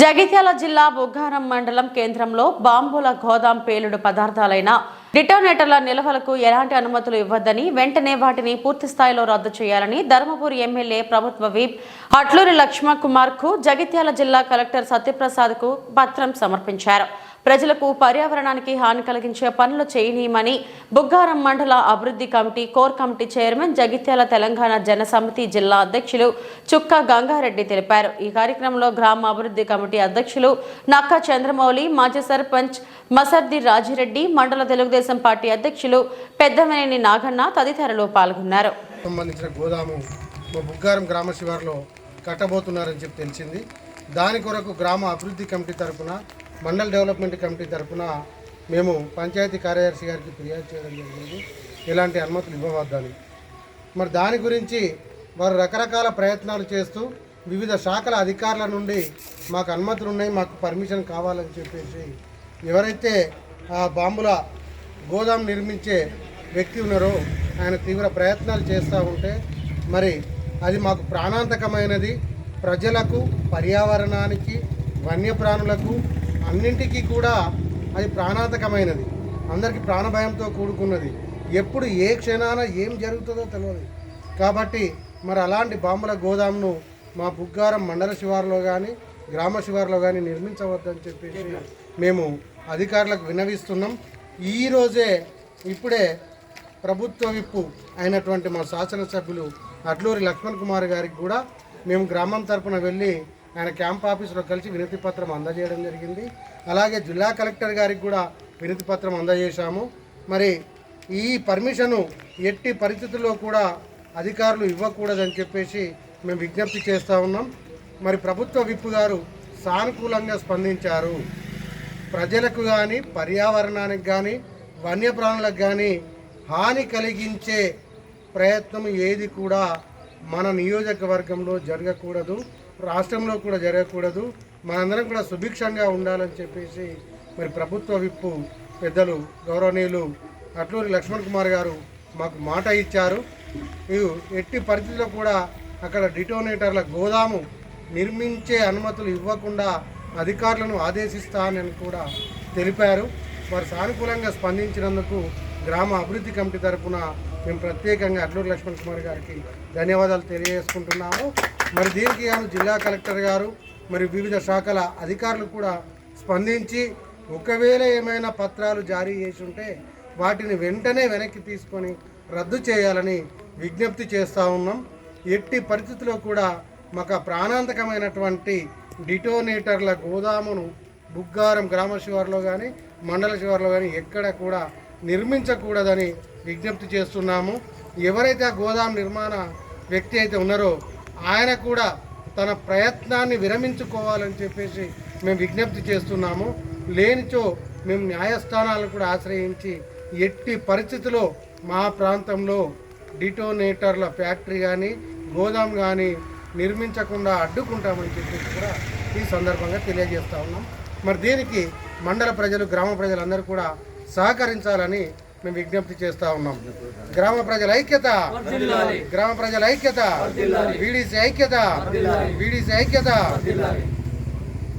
జగిత్యాల జిల్లా బుగ్గారం మండలం కేంద్రంలో బాంబుల గోదాం పేలుడు పదార్థాలైన డిటోనేటర్ల నిల్వలకు ఎలాంటి అనుమతులు ఇవ్వద్దని వెంటనే వాటిని పూర్తి స్థాయిలో రద్దు చేయాలని ధర్మపురి ఎమ్మెల్యే ప్రభుత్వ విప్ అట్లూరి లక్ష్మణ్ కుమార్కు జగిత్యాల జిల్లా కలెక్టర్ సత్యప్రసాద్కు పత్రం సమర్పించారు. ప్రజలకు పర్యావరణానికి హాని కలిగించే పనులు చేయనీయమని బుగ్గారం మండల అభివృద్ధి committee core committee chairman Jagtial Telangana Jana Samithi జిల్లా అధ్యక్షులు చుక్క గంగారెడ్డి తెలిపారు. ఈ కార్యక్రమంలో గ్రామ అభివృద్ధి కమిటీ అధ్యక్షులు నక్కా చంద్రమౌళి మాజీ సర్పంచ్ మసర్ది రాజిరెడ్డి మండల తెలుగుదేశం పార్టీ అధ్యక్షులు పెద్దమనేని నాగన్న తదితరులు పాల్గొన్నారు. సంబంధించిన గోదాము మా బుగ్గారం గ్రామ శివారులో కట్టబోతున్నారని చెప్పి తెలిసింది. దాని కొరకు గ్రామ అభివృద్ధి కమిటీ తరఫున మండల్ డెవలప్మెంట్ కమిటీ తరపున మేము పంచాయతీ కార్యదర్శి గారికి ఫిర్యాదు చేయడం జరిగింది. ఇలాంటి అనుమతులు ఇవ్వవద్దని. మరి దాని గురించి వారు రకరకాల ప్రయత్నాలు చేస్తూ వివిధ శాఖల అధికారుల నుండి మాకు అనుమతులు ఉన్నాయి మాకు పర్మిషన్ కావాలని చెప్పేసి ఎవరైతే ఆ బాంబుల గోదాం నిర్మించే వ్యక్తి ఉన్నారో ఆయన తీవ్ర ప్రయత్నాలు చేస్తూ ఉంటే మరి అది మాకు ప్రాణాంతకమైనది. ప్రజలకు పర్యావరణానికి వన్యప్రాణులకు అన్నింటికీ కూడా అది ప్రాణాంతకమైనది. అందరికీ ప్రాణభయంతో కూడుకున్నది. ఎప్పుడు ఏ క్షణాన ఏం జరుగుతుందో తెలియదు కాబట్టి మరి అలాంటి బాంబుల గోదాంను మా బుగ్గారం మండల శివారులో కానీ గ్రామ శివారులో కానీ నిర్మించవద్దని చెప్పేసి మేము అధికారులకు విన్నవిస్తున్నాం. ఈరోజే ఇప్పుడే ప్రభుత్వ విప్పు అయినటువంటి మా శాసనసభ్యులు అట్లూరి లక్ష్మణ్ కుమార్ గారికి కూడా మేము గ్రామం తరపున వెళ్ళి ఆయన క్యాంప్ ఆఫీసులో కలిసి వినతి పత్రం అందజేయడం జరిగింది. అలాగే జిల్లా కలెక్టర్ గారికి కూడా వినతి పత్రం అందజేశాము. మరి ఈ పర్మిషను ఎట్టి పరిస్థితుల్లో కూడా అధికారులు ఇవ్వకూడదని చెప్పేసి మేము విజ్ఞప్తి చేస్తూ ఉన్నాం. మరి ప్రభుత్వ విప్పు గారు సానుకూలంగా స్పందించారు. ప్రజలకు కానీ పర్యావరణానికి కానీ వన్యప్రాణులకు కానీ హాని కలిగించే ప్రయత్నం ఏది కూడా మన నియోజకవర్గంలో జరగకూడదు. రాష్ట్రంలో కూడా జరగకూడదు. మనందరం కూడా సుభిక్షంగా ఉండాలని చెప్పేసి మరి ప్రభుత్వ విప్పు పెద్దలు గౌరవనీయులు అట్లూరి లక్ష్మణ్ కుమార్ గారు మాకు మాట ఇచ్చారు. ఇవి ఎట్టి పరిస్థితిలో కూడా అక్కడ డిటోనేటర్ల గోదాము నిర్మించే అనుమతులు ఇవ్వకుండా అధికారులను ఆదేశిస్తానని కూడా తెలిపారు. వారు సానుకూలంగా స్పందించినందుకు గ్రామ అభివృద్ధి కమిటీ తరఫున మేము ప్రత్యేకంగా అడ్లూరు లక్ష్మణ్ కుమార్ గారికి ధన్యవాదాలు తెలియజేసుకుంటున్నాము. మరి దీనికి గాను జిల్లా కలెక్టర్ గారు మరి వివిధ శాఖల అధికారులు కూడా స్పందించి ఒకవేళ ఏమైనా పత్రాలు జారీ చేసి ఉంటే వాటిని వెంటనే వెనక్కి తీసుకొని రద్దు చేయాలని విజ్ఞప్తి చేస్తూ ఉన్నాం. ఎట్టి పరిస్థితుల్లో కూడా మాకు ప్రాణాంతకమైనటువంటి డిటోనేటర్ల గోదామును బుగ్గారం గ్రామ శివారులో కానీ మండల శివారులో కానీ ఎక్కడ కూడా నిర్మించకూడదని విజ్ఞప్తి చేస్తున్నాము. ఎవరైతే ఆ గోదాం నిర్మాణ వ్యక్తి అయితే ఉన్నారో ఆయన కూడా తన ప్రయత్నాన్ని విరమించుకోవాలని చెప్పేసి మేము విజ్ఞప్తి చేస్తున్నాము. లేనిచో మేము న్యాయస్థానాలను కూడా ఆశ్రయించి ఎట్టి పరిస్థితిలో మా ప్రాంతంలో డిటోనేటర్ల ఫ్యాక్టరీ కానీ గోదాం కానీ నిర్మించకుండా అడ్డుకుంటామని చెప్పేసి కూడా ఈ సందర్భంగా తెలియజేస్తా ఉన్నాం. మరి దీనికి మండల ప్రజలు గ్రామ ప్రజలందరూ కూడా సహకరించాలని మేము విజ్ఞప్తి చేస్తా ఉన్నాం. గ్రామ ప్రజల ఐక్యత. గ్రామ ప్రజల ఐక్యత. వీడీసీ ఐక్యత. వీడీసీ ఐక్యత.